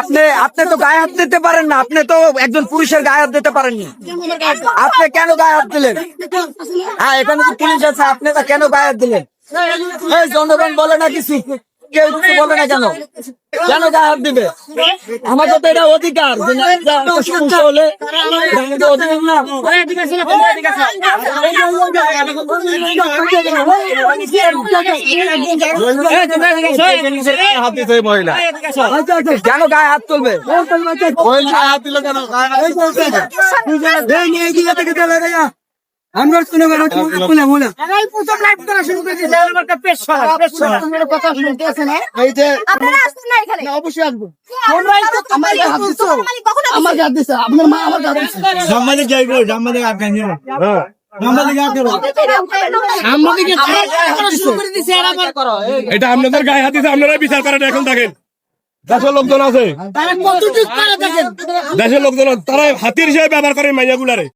আপনি আপনি তো গায়ে হাত দিতে পারেন না। আপনি তো একজন পুরুষের গায়ে হাত দিতে পারেননি। আপনি কেন গায়ে হাত দিলেন? হ্যাঁ এখানে তো পুলিশ আছে, আপনি কেন গায়ে হাত দিলেন? জনগণ বলে না কিছু। কেউ কিছু বলে না কেন কেন গায়ে হাত দিবে আমাদের তো এটা অধিকার হলে অধিকার না হাত দিতে মহিলা কেন গায়ে হাত তুলবে মহিলা হাত দিল কেন আমরা শুনে বলে বলে এই যে আপনারা আসছেন না এখানে। অবশ্যই আসব। আমার হাত দিছো আমার হাত দিছে আপনার মা আমার হাত দিছে সাংবাদিক যাইবো সাংবাদিক আটকান সাংবাদিক এটা আপনাদের গায়ে হাত দিতে আপনারা বিচার করেন এখন থাকেন দেশের লোকজন আছে। দেশের লোকজন তারা হাতির হিসেবে ব্যবহার করে করেন মাইয়াগুলারে।